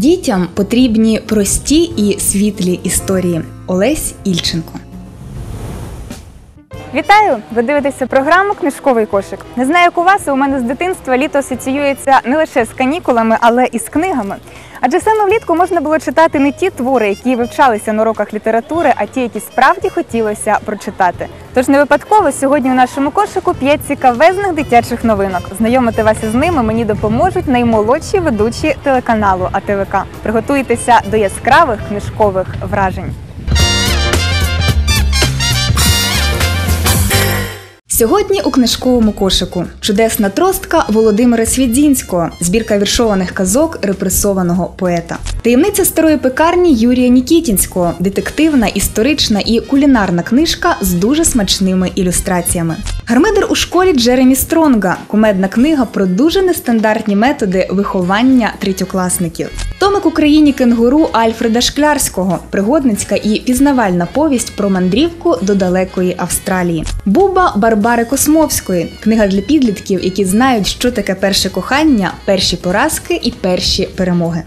Дітям потрібні прості і світлі історії. Олесь Ільченко. Вітаю! Ви дивитеся програму Книжковий кошик. Не знаю, як у вас, у мене з дитинства літо асоціюється не лише з канікулами, але і з книгами. Адже саме влітку можна було читати не ті твори, які вивчалися на уроках літератури, а ті, які справді хотілося прочитати. Тож не випадково сьогодні у нашому кошику п'ять цікавезних дитячих новинок. Знайомити вас із ними мені допоможуть наймолодші ведучі телеканалу АТВК. Приготуйтеся до яскравих книжкових вражень. Сьогодні у книжковому кошику чудесна тростка Володимира Свідзінського, збірка віршованих казок репресованого поета. Таємниця старої пекарні Юрія Нікітінського, детективна, історична і кулінарна книжка з дуже смачними ілюстраціями. Гармидер у школі Джеремі Стронга, кумедна книга про дуже нестандартні методи виховання третьокласників. Томик Україні кенгуру Альфреда Шклярського, пригодницька і пізнавальна повість про мандрівку до далекої Австралії. Буба Барбари Космовської, книга для підлітків, які знають, що таке перше кохання, перші поразки і перші перемоги.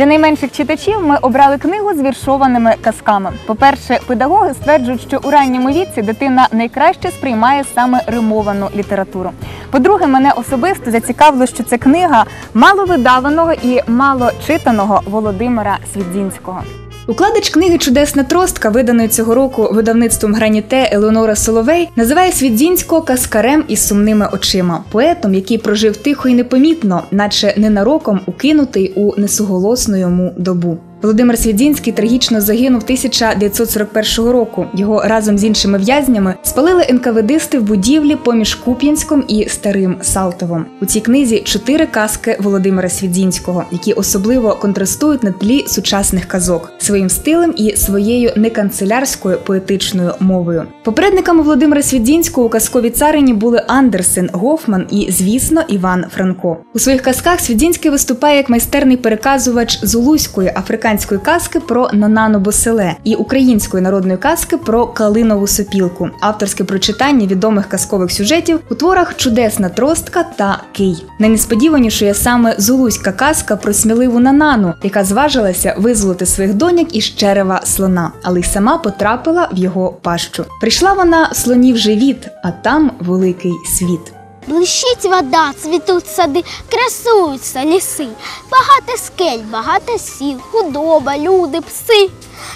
Для найменших читачів ми обрали книгу з віршованими казками. По-перше, педагоги стверджують, що у ранньому віці дитина найкраще сприймає саме римовану літературу. По-друге, мене особисто зацікавило, що це книга маловидаваного і мало читаного Володимира Свідзінського. Укладач книги Чудесна тростка, виданої цього року видавництвом Граніте Елеонора Соловей, називає Свідзінського каскарем із сумними очима, поетом, який прожив тихо і непомітно, наче ненароком укинутий у несуголосну йому добу. Володимир Свідзінський трагічно загинув 1941 року. Його разом з іншими в'язнями спалили НКВДисти в будівлі поміж Куп'янськом і Старим Салтовом. У цій книзі чотири казки Володимира Свідзінського, які особливо контрастують на тлі сучасних казок своїм стилем і своєю неканцелярською поетичною мовою. Попередниками Володимира Свідзінського у казковій царині були Андерсен, Гофман і, звісно, Іван Франко. У своїх казках Свідзінський виступає як майстерний переказувач зулуської африканської американської казки про Нанану Боселе і української народної казки про Калинову сопілку, авторське прочитання відомих казкових сюжетів у творах Чудесна тростка та Кий. Найнесподіваніше саме зулуська казка про сміливу Нанану, яка зважилася визволити своїх доньок із черева слона, але й сама потрапила в його пащу. Прийшла вона в слонів живіт, а там великий світ. Блищить вода, цвітуть сади, красуються ліси, багато скель, багато сіл, худоба, люди, пси.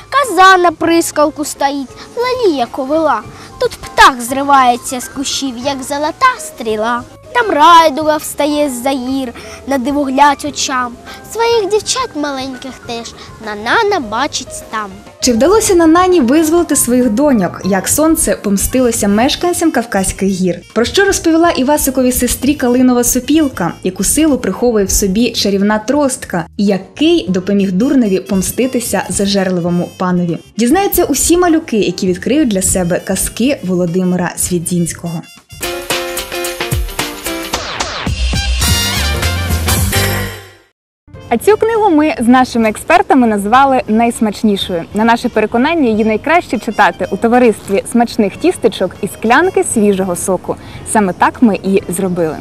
Каза на прискалку стоїть, лалія ковила. Тут птах зривається з кущів, як золота стріла. Там райдуга встає з загір, на дивоглядь очам. Своїх дівчат маленьких теж Нанана бачить там. Чи вдалося Нанані визволити своїх доньок, як сонце помстилося мешканцям Кавказьких гір? Про що розповіла Івасикові сестрі Калинова Сопілка, яку силу приховує в собі чарівна тростка, який допоміг дурневі помститися зажерливому панові? Дізнаються усі малюки, які відкриють для себе казки Володимира Свідзінського. А цю книгу ми з нашими експертами назвали найсмачнішою. На наше переконання, її найкраще читати у товаристві смачних тістечок і склянки свіжого соку. Саме так ми і зробили.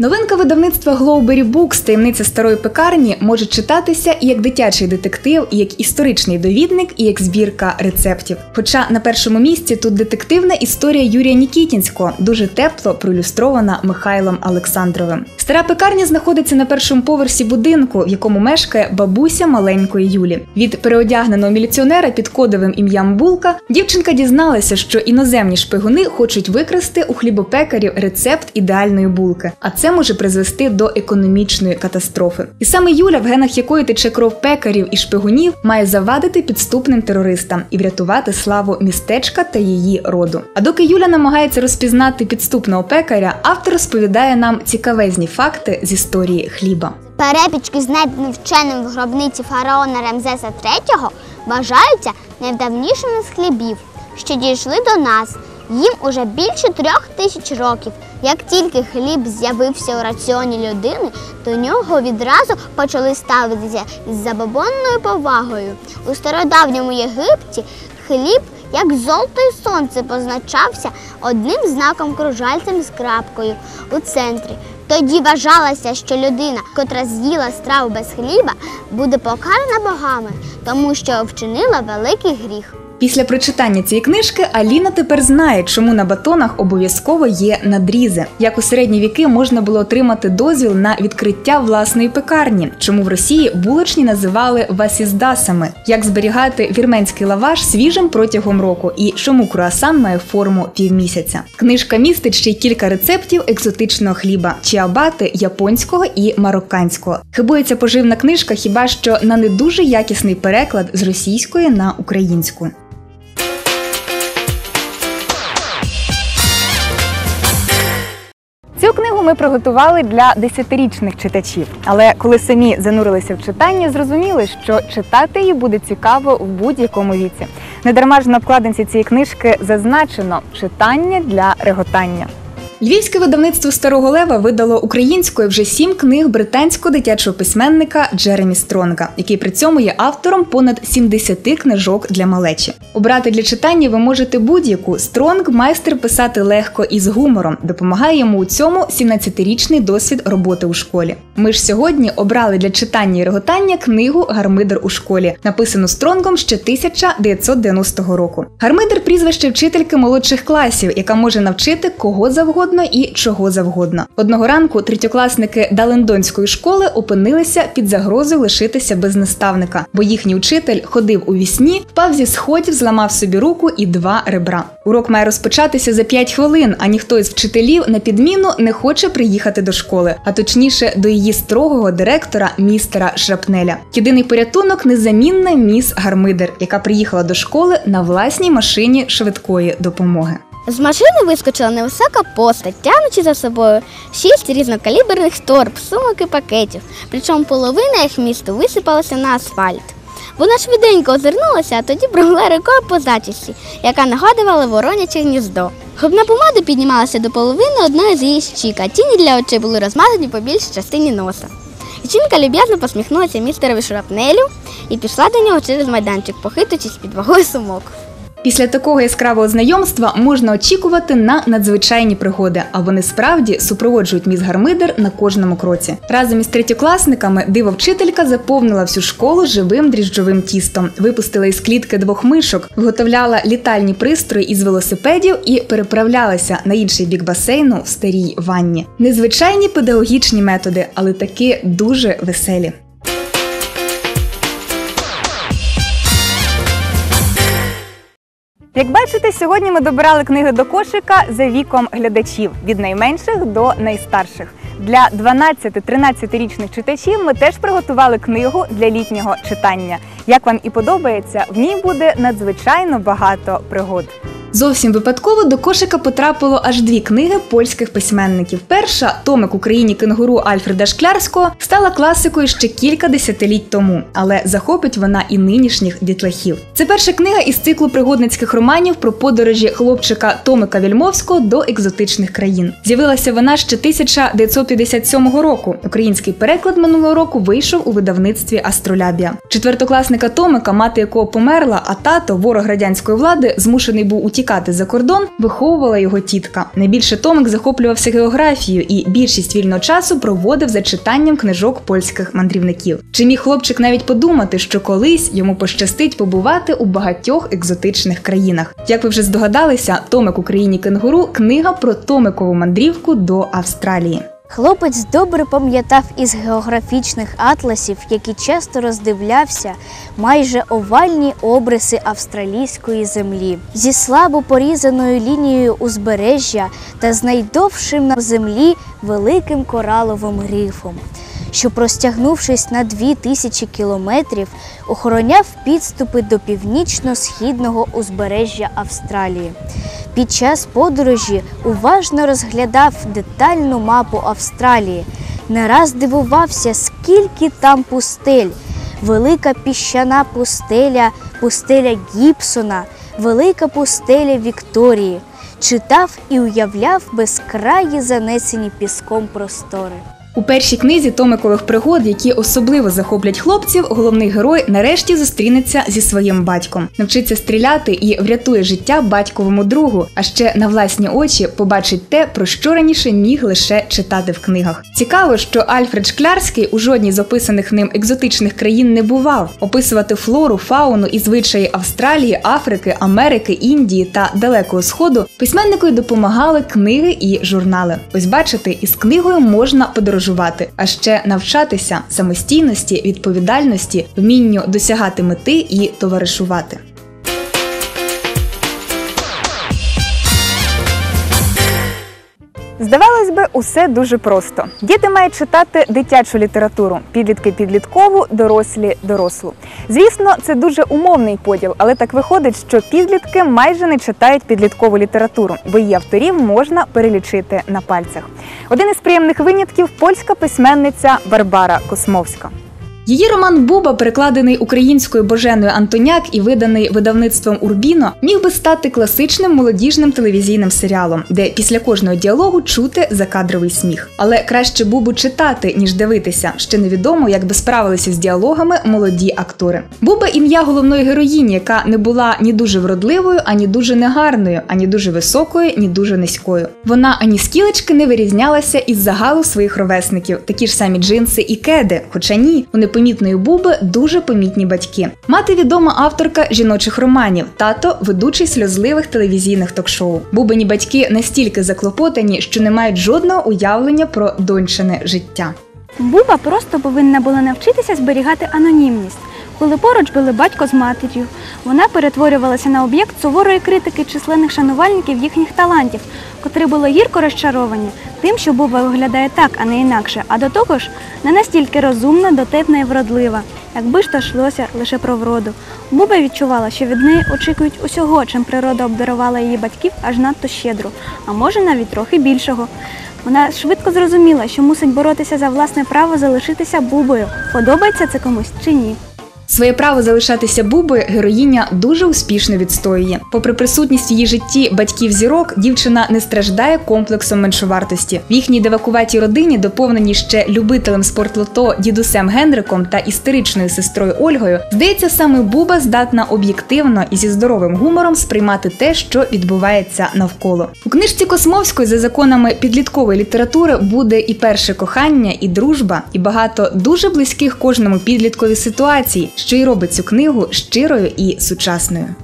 Новинка видавництва Glowberry Books таємниця старої пекарні може читатися і як дитячий детектив, і як історичний довідник, і як збірка рецептів. Хоча на першому місці тут детективна історія Юрія Нікітінського, дуже тепло проілюстрована Михайлом Олександровим. Стара пекарня знаходиться на першому поверсі будинку, в якому мешкає бабуся маленької Юлі. Від переодягненого міліціонера під кодовим ім'ям Булка дівчинка дізналася, що іноземні шпигуни хочуть викрасти у хлібопекарів рецепт ідеальної булки. А це може призвести до економічної катастрофи. І саме Юля, в генах якої тече кров пекарів і шпигунів, має завадити підступним терористам і врятувати славу містечка та її роду. А доки Юля намагається розпізнати підступного пекаря, автор розповідає нам цікавезні факти з історії хліба. Перепічки, знайдені вченим в гробниці фараона Рамзеса III, вважаються найдавнішими з хлібів, що дійшли до нас. Їм уже більше трьох тисяч років. Як тільки хліб з'явився у раціоні людини, до нього відразу почали ставитися із забобонною повагою. У стародавньому Єгипті хліб як золото і сонце позначався одним знаком кружальцем з крапкою у центрі. Тоді вважалося, що людина, котра з'їла страву без хліба, буде покарана богами, тому що вчинила великий гріх. Після прочитання цієї книжки Аліна тепер знає, чому на батонах обов'язково є надрізи. Як у середні віки можна було отримати дозвіл на відкриття власної пекарні, чому в Росії булочні називали васіздасами, як зберігати вірменський лаваш свіжим протягом року і чому круасан має форму півмісяця. Книжка містить ще й кілька рецептів екзотичного хліба, чіабати японського і марокканського. Хибується поживна книжка хіба що на не дуже якісний переклад з російської на українську. Цю ми приготували для десятирічних читачів, але коли самі занурилися в читання, зрозуміли, що читати її буде цікаво в будь-якому віці. Недарма ж на обкладинці цієї книжки зазначено читання для реготання. Львівське видавництво Старого Лева видало українською вже сім книг британського дитячого письменника Джеремі Стронга, який при цьому є автором понад 70 книжок для малечі. Обрати для читання ви можете будь-яку. Стронг майстер писати легко і з гумором. Допомагає йому у цьому 17-річний досвід роботи у школі. Ми ж сьогодні обрали для читання і реготання книгу Гармидер у школі, написану Стронгом ще 1990 року. Гармидер прізвище вчительки молодших класів, яка може навчити кого завгодно і чого завгодно. Одного ранку третьокласники Далендонської школи опинилися під загрозою лишитися без наставника, бо їхній учитель ходив у вісні, впав зі сходів, зламав собі руку і два ребра. Урок має розпочатися за 5 хвилин, а ніхто із вчителів на підміну не хоче приїхати до школи, а точніше до її строгого директора містера Шрапнеля. Єдиний порятунок незамінна міс Гармидер, яка приїхала до школи на власній машині швидкої допомоги. З машини вискочила невисока постать, тягнучи за собою шість різнокаліберних торб, сумок і пакетів, причому половина їх місту висипалася на асфальт. Вона швиденько озирнулася, а тоді провела рукою по зачісті, яка нагадувала вороняче гніздо. Губна помада піднімалася до половини одної з її щік, а тіні для очей були розмазані по більшій частині носа. Жінка люб'язно посміхнулася містерові шрапнелю і пішла до нього через майданчик, похитуючись під вагою сумок. Після такого яскравого знайомства можна очікувати на надзвичайні пригоди, а вони справді супроводжують міс Гармидер на кожному кроці. Разом із третьокласниками диво вчителька заповнила всю школу живим дріжджовим тістом, випустила із клітки двох мишок, виготовляла літальні пристрої із велосипедів і переправлялася на інший бік басейну в старій ванні. Незвичайні педагогічні методи, але таки дуже веселі. Як бачите, сьогодні ми добирали книги до кошика за віком глядачів від найменших до найстарших. Для 12-13-річних читачів ми теж приготували книгу для літнього читання. Як вам і подобається, в ній буде надзвичайно багато пригод. Зовсім випадково до кошика потрапило аж дві книги польських письменників. Перша томик Україні кенгуру Альфреда Шклярського стала класикою ще кілька десятиліть тому, але захопить вона і нинішніх дітлахів. Це перша книга із циклу пригодницьких романів про подорожі хлопчика Томика Вільмовського до екзотичних країн. З'явилася вона ще 1957 року. Український переклад минулого року вийшов у видавництві Астролябія. Четвертокласника Томика, мати якого померла, а тато, ворог радянської влади, змушений був утікати за кордон, виховувала його тітка. Найбільше Томик захоплювався географією і більшість вільного часу проводив за читанням книжок польських мандрівників. Чи міг хлопчик навіть подумати, що колись йому пощастить побувати у багатьох екзотичних країнах? Як ви вже здогадалися, Томик Україні кенгуру книга про Томикову мандрівку до Австралії. Хлопець добре пам'ятав із географічних атласів, які часто роздивлявся майже овальні обриси австралійської землі зі слабо порізаною лінією узбережжя та з найдовшим на землі великим кораловим рифом, що, простягнувшись на дві тисячі кілометрів, охороняв підступи до північно-східного узбережжя Австралії. Під час подорожі уважно розглядав детальну мапу Австралії, не раз дивувався, скільки там пустель, велика піщана пустеля, пустеля Гібсона, велика пустеля Вікторії. Читав і уявляв безкраї занесені піском простори. У першій книзі Томикових пригод, які особливо захоплять хлопців, головний герой нарешті зустрінеться зі своїм батьком, навчиться стріляти і врятує життя батьковому другу, а ще на власні очі побачить те, про що раніше міг лише читати в книгах. Цікаво, що Альфред Шклярський у жодній з описаних ним екзотичних країн не бував. Описувати флору, фауну і звичаї Австралії, Африки, Америки, Індії та Далекого Сходу письменнику допомагали книги і журнали. Ось бачите, із книгою можна подорожувати, а ще навчатися самостійності, відповідальності, вмінню досягати мети і товаришувати. Здавалось би, усе дуже просто. Діти мають читати дитячу літературу, підлітки підліткову, дорослі дорослу. Звісно, це дуже умовний поділ, але так виходить, що підлітки майже не читають підліткову літературу, бо її авторів можна перелічити на пальцях. Один із приємних винятків польська письменниця Барбара Космовська. Її роман Буба, перекладений українською Боженою Антоняк і виданий видавництвом Урбіно, міг би стати класичним молодіжним телевізійним серіалом, де після кожного діалогу чути закадровий сміх. Але краще Бубу читати, ніж дивитися. Ще невідомо, як би справилися з діалогами молоді актори. Буба ім'я головної героїні, яка не була ні дуже вродливою, ані дуже негарною, ані дуже високою, ні дуже низькою. Вона ані скілечки не вирізнялася із загалу своїх ровесників, такі ж самі джинси і кеди, хоча ні, вони непомітної буби дуже помітні батьки. Мати відома авторка жіночих романів, тато ведучий сльозливих телевізійних ток-шоу. Бубині батьки настільки заклопотані, що не мають жодного уявлення про доньчине життя. Буба просто повинна була навчитися зберігати анонімність. Коли поруч були батько з матір'ю, вона перетворювалася на об'єкт суворої критики численних шанувальників їхніх талантів, котрі були гірко розчаровані тим, що Буба виглядає так, а не інакше, а до того ж не настільки розумна, дотепна і вродлива, якби ж то йшлося лише про вроду. Буба відчувала, що від неї очікують усього, чим природа обдарувала її батьків аж надто щедро, а може навіть трохи більшого. Вона швидко зрозуміла, що мусить боротися за власне право залишитися бубою. Подобається це комусь чи ні. Своє право залишатися бубою героїня дуже успішно відстоює. Попри присутність в її житті батьків зірок, дівчина не страждає комплексом меншовартості. В їхній девакуватій родині, доповненій ще любителем спортлото дідусем Генриком та істеричною сестрою Ольгою, здається, саме Буба здатна об'єктивно і зі здоровим гумором сприймати те, що відбувається навколо. У книжці Космовської за законами підліткової літератури буде і перше кохання, і дружба, і багато дуже близьких кожному підліткові ситуацій що й робить цю книгу щирою і сучасною.